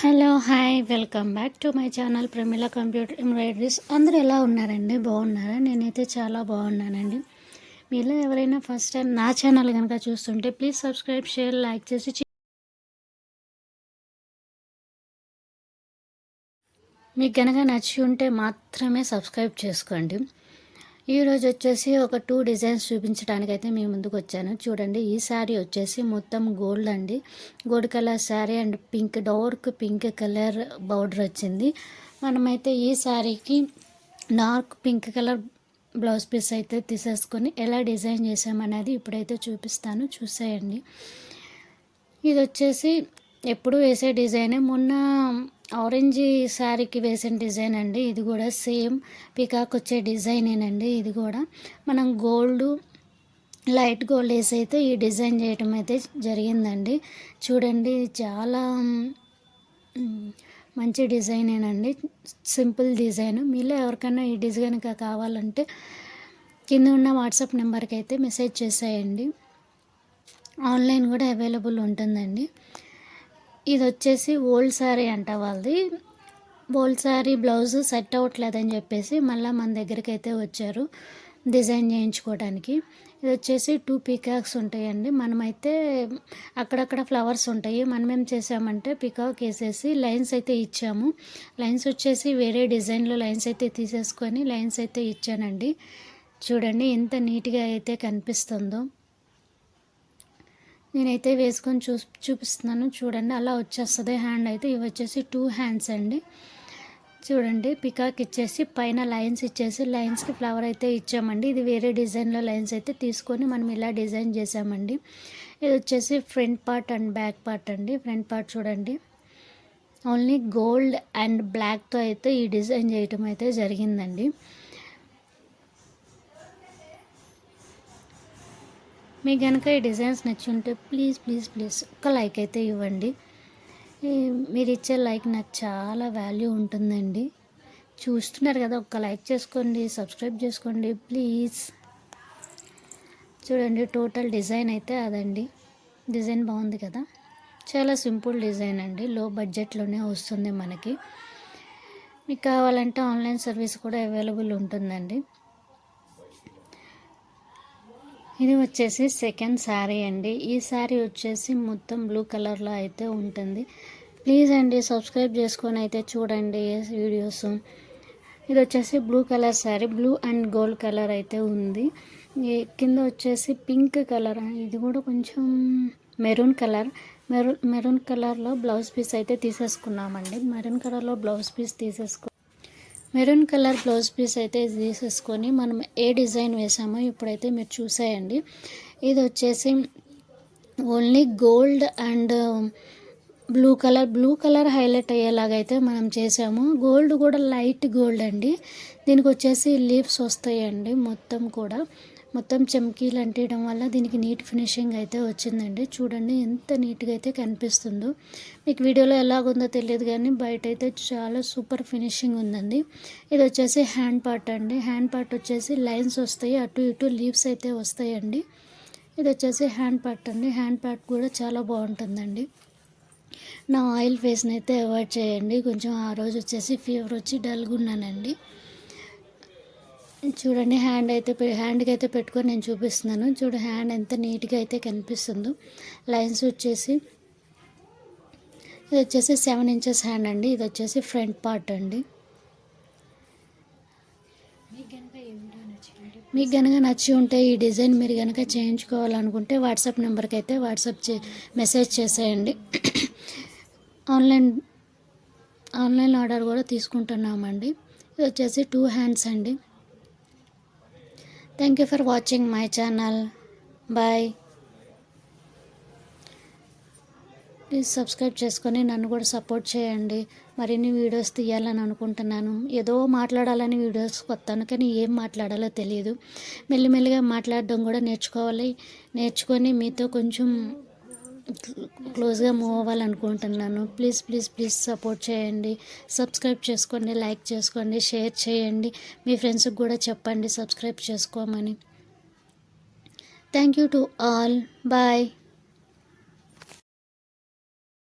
Hello hi welcome back to my channel Pramila computer embroideries. అందరూ ఎలా ఉన్నారండి? బాగున్నారా? నేనైతే చాలా బాగున్నానండి. మీలో ఎవరైనా ఫస్ట్ టైం నా ఛానల్ కనుక చూస్తుంటే ప్లీజ్ సబ్స్క్రైబ్ షేర్ లైక్ చేసి మీకు కనుక నచ్చి ఉంటే మాత్రమే సబ్స్క్రైబ్ చేసుకోండి. ఈరోజు వచ్చేసి ఒక టూ డిజైన్స్ చూపించడానికి అయితే మీ ముందుకు వచ్చాను. చూడండి ఈ శారీ వచ్చేసి మొత్తం గోల్డ్ అండి. Gold colour sari and pink dark pink colour border వచ్చింది. మనమైతే ఈ శారీకి dark pink colour blouse piece అయితే తీసేసుకొని ఎలా డిజైన్ చేసామనేది ఇప్పుడైతే చూపిస్తాను. చూసేయండి. ఇది వచ్చేసి ఎప్పుడు వేసే డిజైనే. మొన్న ఆరెంజ్ శారీకి వేసిన డిజైన్ అండి. ఇది కూడా సేమ్ పికాక్ వచ్చే డిజైనేనండి. ఇది కూడా మనం గోల్డ్ లైట్ గోల్డ్ వేసి అయితే ఈ డిజైన్ చేయటం అయితే జరిగిందండి. చూడండి చాలా మంచి డిజైనేనండి. Simple design. మీలో ఎవరికైనా ఈ డిజైన్ కావాలంటే కింద ఉన్న వాట్సాప్ నెంబర్కి అయితే మెసేజ్ చేసేయండి. ఆన్లైన్ కూడా అవైలబుల్ ఉంటుందండి. ఇది వచ్చేసి ఓల్డ్ శారీ అంట వాళ్ళది. ఓల్డ్ శారీ బ్లౌజ్ సెట్ అవ్వట్లేదని చెప్పేసి మళ్ళీ మన దగ్గరికి అయితే వచ్చారు డిజైన్ చేయించుకోవడానికి ఇది వచ్చేసి టూ పీకాక్స్ ఉంటాయండి. మనమైతే అక్కడక్కడ ఫ్లవర్స్ ఉంటాయి. మనం ఏం చేసామంటే పీకాక్ వేసేసి లైన్స్ అయితే ఇచ్చాము. లైన్స్ వచ్చేసి వేరే డిజైన్లో లైన్స్ అయితే తీసేసుకొని లైన్స్ అయితే ఇచ్చానండి. చూడండి ఎంత నీట్గా అయితే కనిపిస్తుందో. నేనైతే వేసుకొని చూ చూపిస్తున్నాను. చూడండి అలా వచ్చేస్తుంది. హ్యాండ్ అయితే ఇవి వచ్చేసి టూ హ్యాండ్స్ అండి. చూడండి పికాక్ ఇచ్చేసి పైన లైన్స్ ఇచ్చేసి లైన్స్కి ఫ్లవర్ అయితే ఇచ్చామండి. ఇది వేరే డిజైన్లో లైన్స్ అయితే తీసుకొని మనం ఇలా డిజైన్ చేసామండి. ఇది వచ్చేసి front part and back part అండి. ఫ్రంట్ పార్ట్ చూడండి. ఓన్లీ గోల్డ్ అండ్ బ్లాక్తో అయితే ఈ డిజైన్ చేయటం అయితే జరిగిందండి. మీకు కనుక ఈ డిజైన్స్ నచ్చి ఉంటే ప్లీజ్ ప్లీజ్ ప్లీజ్ ఒక లైక్ అయితే ఇవ్వండి. మీరు ఇచ్చే లైక్ నాకు చాలా వాల్యూ ఉంటుందండి. చూస్తున్నారు కదా ఒక్క లైక్ చేసుకోండి సబ్స్క్రైబ్ చేసుకోండి ప్లీజ్. చూడండి టోటల్ డిజైన్ అయితే అదండి. డిజైన్ బాగుంది కదా. చాలా సింపుల్ డిజైన్ అండి. లో బడ్జెట్లోనే వస్తుంది మనకి. మీకు కావాలంటే ఆన్లైన్ సర్వీస్ కూడా అవైలబుల్ ఉంటుందండి. ఇది వచ్చేసి సెకండ్ శారీ అండి. ఈ శారీ వచ్చేసి మొత్తం బ్లూ కలర్లో అయితే ఉంటుంది. ప్లీజ్ అండి సబ్స్క్రైబ్ చేసుకొని అయితే చూడండి వీడియోస్ ఇది వచ్చేసి blue colour sari blue and gold colour అయితే ఉంది. ఈ కింద వచ్చేసి పింక్ కలర్ ఇది కూడా కొంచెం మెరూన్ కలర్ మెరూన్ మెరూన్ కలర్లో బ్లౌజ్ పీస్ అయితే తీసేసుకున్నామండి. మెరూన్ కలర్లో బ్లౌజ్ పీస్ తీసేసుకు మెరూన్ కలర్ బ్లౌజ్ పీస్ అయితే తీసేసుకొని మనం ఏ డిజైన్ వేసామో ఇప్పుడైతే మీరు చూసేయండి. ఇది వచ్చేసి only gold and um, blue colour. Blue colour highlight అయ్యేలాగైతే మనం చేసాము. గోల్డ్ కూడా లైట్ గోల్డ్ అండి. దీనికి వచ్చేసి లీవ్స్ వస్తాయండి మొత్తం కూడా. మొత్తం చమ్కీలు అంటేయడం వల్ల దీనికి నీట్ ఫినిషింగ్ అయితే వచ్చిందండి. చూడండి ఎంత నీట్గా అయితే కనిపిస్తుందో. మీకు వీడియోలో ఎలాగుందో తెలియదు కానీ బయట అయితే చాలా సూపర్ ఫినిషింగ్ ఉందండి. ఇది వచ్చేసి హ్యాండ్ పార్ట్ అండి. హ్యాండ్ పార్ట్ వచ్చేసి లైన్స్ వస్తాయి అటు ఇటు లీవ్స్ అయితే వస్తాయండి. ఇది వచ్చేసి హ్యాండ్ పార్ట్ అండి. హ్యాండ్ పార్ట్ కూడా చాలా బాగుంటుందండి. నా ఆయిల్ ఫేస్ని అయితే అవాయిడ్ చేయండి. కొంచెం ఆ రోజు వచ్చేసి ఫీవర్ వచ్చి డల్గా ఉన్నానండి. చూడండి హ్యాండ్ అయితే హ్యాండ్కి అయితే పెట్టుకొని నేను చూపిస్తున్నాను. చూడు హ్యాండ్ ఎంత నీట్గా అయితే కనిపిస్తుందో. లైన్స్ వచ్చేసి ఇది వచ్చేసి సెవెన్ ఇంచెస్ హ్యాండ్ అండి. ఇది వచ్చేసి ఫ్రంట్ పార్ట్ అండి. మీకు కనుక నచ్చి ఉంటే ఈ డిజైన్ మీరు కనుక చేయించుకోవాలనుకుంటే వాట్సాప్ నెంబర్కి అయితే వాట్సాప్ చే మెసేజ్ చేసేయండి. ఆన్లైన్ ఆన్లైన్ ఆర్డర్ కూడా తీసుకుంటున్నామండి. ఇది వచ్చేసి టూ హ్యాండ్స్ అండి. Thank you for watching my channel bye please subscribe చేసుకొని నన్ను కూడా సపోర్ట్ చేయండి. మరిన్ని వీడియోస్ తీయాలని అనుకుంటున్నాను. ఏదో మాట్లాడాలని వీడియోస్ కొత్తాను కానీ ఏం మాట్లాడాలో తెలియదు మెల్లిమెల్లిగా మాట్లాడడం కూడా నేర్చుకోవాలి. నేర్చుకొని మీతో కొంచెం క్లోజ్గా మూవ్ అవ్వాలనుకుంటున్నాను. ప్లీజ్ ప్లీజ్ ప్లీజ్ సపోర్ట్ చేయండి. సబ్స్క్రైబ్ చేసుకోండి లైక్ చేసుకోండి షేర్ చేయండి. మీ ఫ్రెండ్స్కి కూడా చెప్పండి సబ్స్క్రైబ్ చేసుకోమని. Thank you to all bye